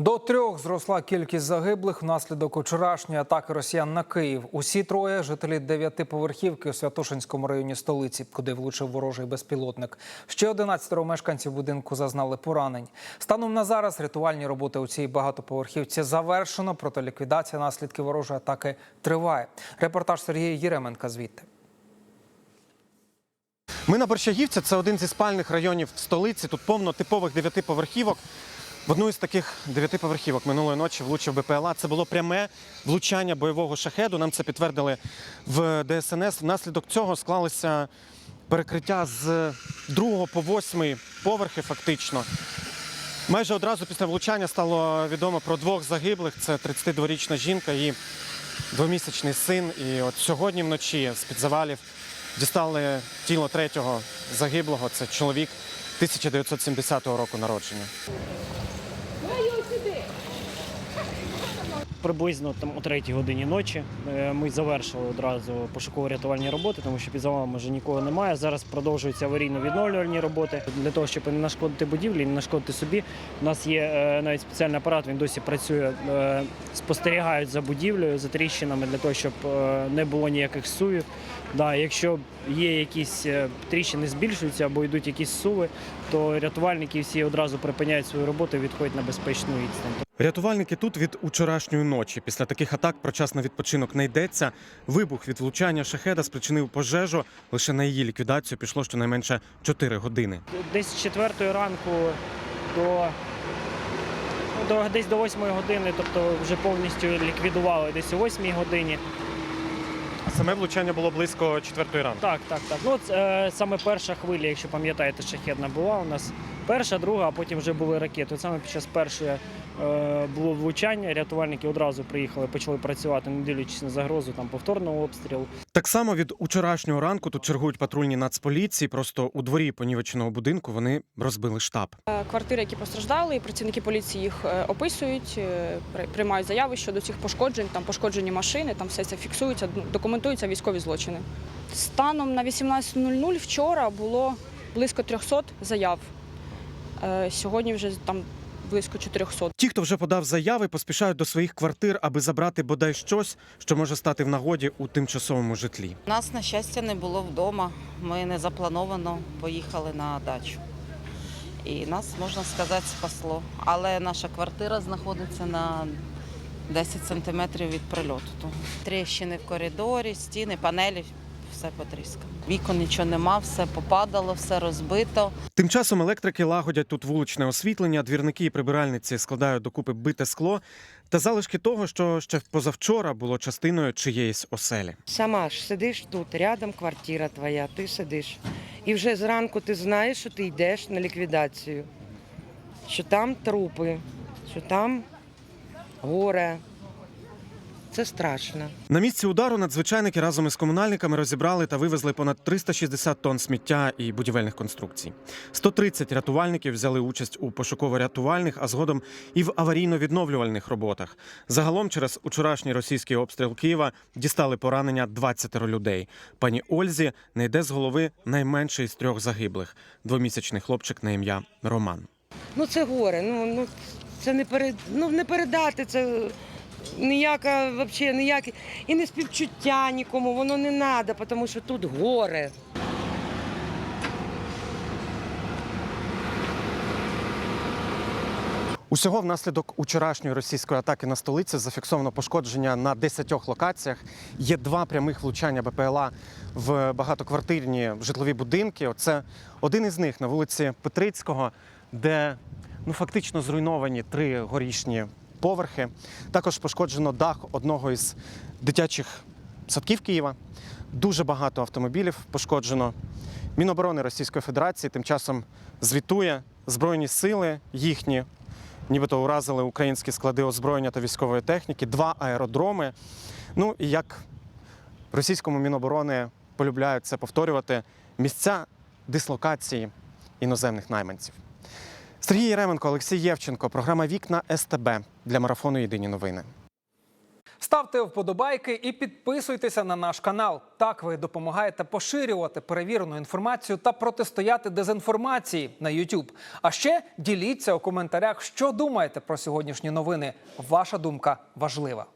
До трьох зросла кількість загиблих внаслідок вчорашньої атаки росіян на Київ. Усі троє жителі дев'ятиповерхівки у Святошинському районі столиці, куди влучив ворожий безпілотник. Ще 11 мешканців будинку зазнали поранень. Станом на зараз рятувальні роботи у цій багатоповерхівці завершено, проте ліквідація наслідків ворожої атаки триває. Репортаж Сергія Єременка звідти. Ми на Борщагівці, це один зі спальних районів столиці. Тут повно типових дев'ятиповерхівок. В одну із таких дев'ятиповерхівок минулої ночі влучив БПЛА. Це було пряме влучання бойового шахеду. Нам це підтвердили в ДСНС. Внаслідок цього склалися перекриття з другого по восьмий поверхи, фактично. Майже одразу після влучання стало відомо про двох загиблих. Це 32-річна жінка і двомісячний син. І от сьогодні вночі з-під завалів дістали тіло третього загиблого. Це чоловік 1970 року народження. 我有吃的。Приблизно там о третій годині ночі е, ми завершили одразу пошуково-рятувальні роботи, тому що під завалом вже нікого немає. Зараз продовжуються аварійно-відновлювальні роботи для того, щоб не нашкодити будівлі, не нашкодити собі. У нас є е, навіть спеціальний апарат, він досі працює, е, спостерігають за будівлею, за тріщинами для того, щоб не було ніяких суїв. Да, якщо є якісь тріщини збільшуються або йдуть якісь суви, то рятувальники всі одразу припиняють свою роботу і відходять на безпечну відстань. Рятувальники тут від учорашньої ночі. Після таких атак про час на відпочинок не йдеться. Вибух від влучання шахеда спричинив пожежу. Лише на її ліквідацію пішло щонайменше 4 години. десь з четвертої ранку до, ну, до десь до восьмої години, тобто вже повністю ліквідували десь о восьмій годині. Саме влучання було близько 4 ранку. Так, так, так. Ну, от, е, саме перша хвиля, якщо пам'ятаєте, шахедна була у нас. Перша, друга, а потім вже були ракети. От саме під час першої е, було влучання. Рятувальники одразу приїхали, почали працювати, не дивлячись на загрозу там повторного обстрілу. Так само від учорашнього ранку тут чергують патрульні нацполіції. Просто у дворі понівеченого будинку вони розбили штаб. Е, Квартири, які постраждали, і працівники поліції їх е, описують, при- приймають заяви щодо цих пошкоджень, там пошкоджені машини, там все це фіксується, документуються військові злочини. Станом на 18.00 вчора було близько 300 заяв. Е, Сьогодні вже там близько 400. Ті, хто вже подав заяви, поспішають до своїх квартир, аби забрати бодай щось, що може стати в нагоді у тимчасовому житлі. Нас, на щастя, не було вдома. Ми не заплановано поїхали на дачу. І нас, можна сказати, спасло. Але наша квартира знаходиться на 10 сантиметрів від прильоту. Тому Тріщини в коридорі, стіни, панелі, все потріскано. Вікон нічого нема, все попадало, все розбито. Тим часом електрики лагодять тут вуличне освітлення, двірники і прибиральниці складають докупи бите скло та залишки того, що ще позавчора було частиною чиєїсь оселі. Сама ж сидиш тут, рядом квартира твоя, ти сидиш. І вже зранку ти знаєш, що ти йдеш на ліквідацію, що там трупи, що там горе. Це страшно. На місці удару надзвичайники разом із комунальниками розібрали та вивезли понад 360 тонн сміття і будівельних конструкцій. 130 рятувальників взяли участь у пошуково-рятувальних, а згодом і в аварійно-відновлювальних роботах. Загалом через учорашній російський обстріл Києва дістали поранення 20 людей. Пані Ользі не йде з голови найменший з трьох загиблих двомісячний хлопчик на ім'я Роман. Ну це горе. Ну, ну це не перед, ну, не передати. Це ніяка, взагалі, ніяке. І не співчуття нікому, воно не треба, тому що тут горе. Усього внаслідок учорашньої російської атаки на столиці зафіксовано пошкодження на 10 локаціях. Є два прямих влучання БПЛА в багатоквартирні житлові будинки. Оце один із них на вулиці Петрицького, де ну фактично зруйновані три горішні поверхи. Також пошкоджено дах одного із дитячих садків Києва. Дуже багато автомобілів пошкоджено. Міноборони Російської Федерації тим часом звітує збройні сили їхні нібито уразили українські склади озброєння та військової техніки, два аеродроми. Ну і як російському міноборони полюбляють це повторювати, місця дислокації іноземних найманців. Сергій Єременко, Олексій Євченко, програма Вікна СТБ для марафону Єдині новини. Ставте вподобайки і підписуйтеся на наш канал. Так ви допомагаєте поширювати перевірену інформацію та протистояти дезінформації на YouTube. А ще діліться у коментарях, що думаєте про сьогоднішні новини. Ваша думка важлива.